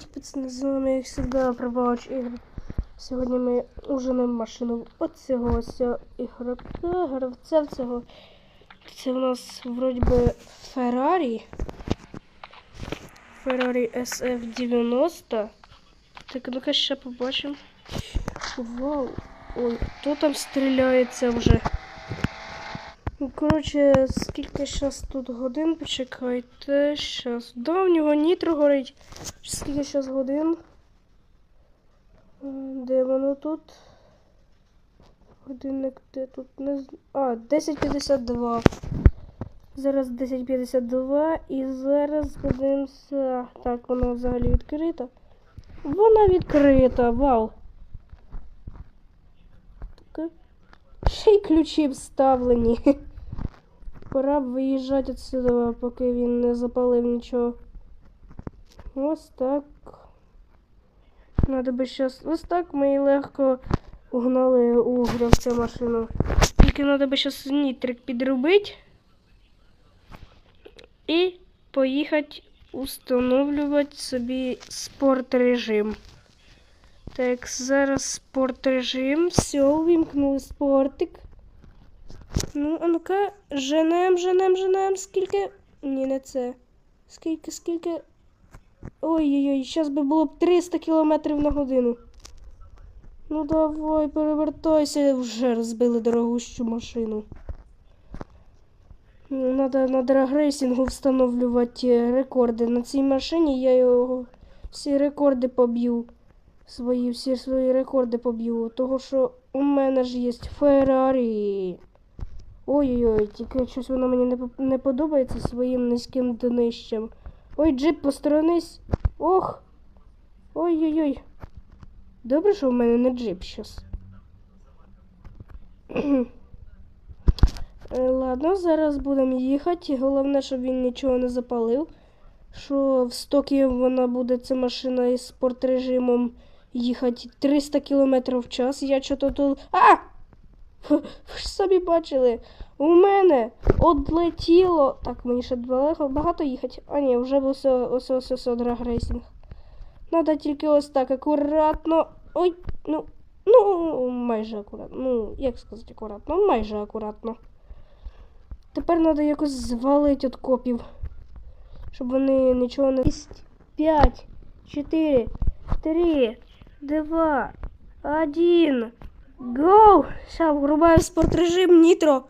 Привіт, пацани, з вами як завжди пробувач ігор. Сьогодні ми ужинемо машину от цього ось ігрока, гравця цього. Це у нас вроді би Ferrari. Ferrari SF90. Так, ну-ка ще побачимо. Вау! Ой, хто там стріляється вже? Коротше, скільки зараз тут годин, почекайте. Щас. Да, в нього нітро горить. Скільки зараз годин? Е, Де воно тут? Годинник де тут не А, 10.52. Зараз 10.52 і зараз подивимося. Так, вона взагалі відкрита. Вона відкрита, вау. Ще й ключі вставлені. Пора б виїжджати відсюди, поки він не запалив нічого. Ось так. Надо би щас. Ось так ми і легко угнали у гравця машину. Тільки треба би щас нітрик підробити і поїхати установлювати собі спорт режим. Так, зараз спорт режим. Все, увімкнули спортик. Ну, а ну-ка, женем, женем, женем. Скільки? Ні, не це. Скільки, скільки? Ой-ой-ой, зараз би було б 300 км на годину. Ну давай, перевертайся, вже розбили дорогущу машину. Ну, Надо на драгрейсингу встановлювати рекорди. На цій машині я його всі рекорди поб'ю. Свої, всі свої рекорди поб'ю. Того що у мене ж є Феррарі. Ой-ой-ой, тільки щось воно мені не, не подобається своїм низьким днищем. Ой, джип, посторонись. Ох. Ой-ой-ой. Добре, що в мене не джип щас. Е, Ладно, зараз будемо їхати. Головне, щоб він нічого не запалив. Що в стокі вона буде ця машина із спортрежимом їхати 300 км в час. Я чого тут. А! Ви ж самі бачили, у мене одлетіло. Так, мені ще далеко багато їхати. А ні, вже ось ось ось ось драгрейсинг. Надо тільки ось так акуратно. Ой, ну, ну, майже акуратно. Ну, як сказати акуратно? Майже акуратно. Тепер треба якось звалити від копів. Щоб вони нічого не. 5, 4, 3, 2, 1. Гоу! Сейчас врубаю спортрежим нитро.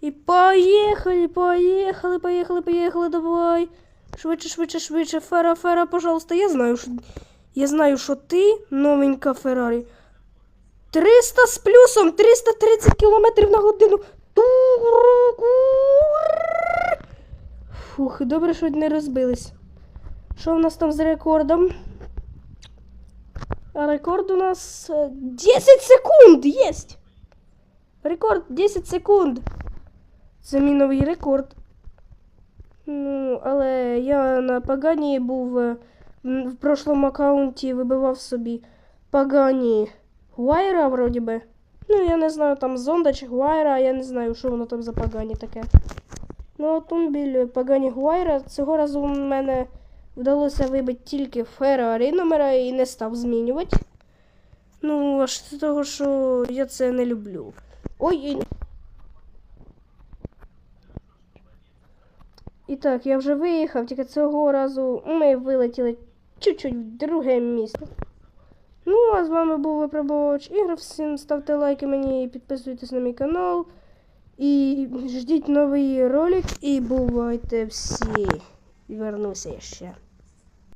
І поїхали, поїхали, поїхали, поїхали, давай. Швидше, швидше, швидше. Фера, Фера, пожалуйста. Я знаю, що я знаю, що ти новенька Феррарі. 300 з плюсом, 330 км на годину. Фух, добре, що не розбились. Що в нас там з рекордом? Рекорд у нас э, 10 секунд есть. Рекорд 10 секунд. Це мій новий рекорд. Ну, але я на Пагані був е, в прошлому аккаунті вибивав собі Пагані Гуайра, вроді би. Ну, я не знаю, там зонда чи Гуайра, я не знаю, що воно там за Пагані таке. Ну, автомобіль Пагані Гуайра цього разу у мене вдалося вибити тільки Феррарі номера і не став змінювати. Ну, аж з того, що я це не люблю. Ой. І так, я вже виїхав, тільки цього разу ми вилетіли чуть-чуть в друге місце. Ну, а з вами був випробувач ігор. Всім ставте лайки мені, підписуйтесь на мій канал. І ждіть новий ролик. І бувайте всі. Вернуся ще.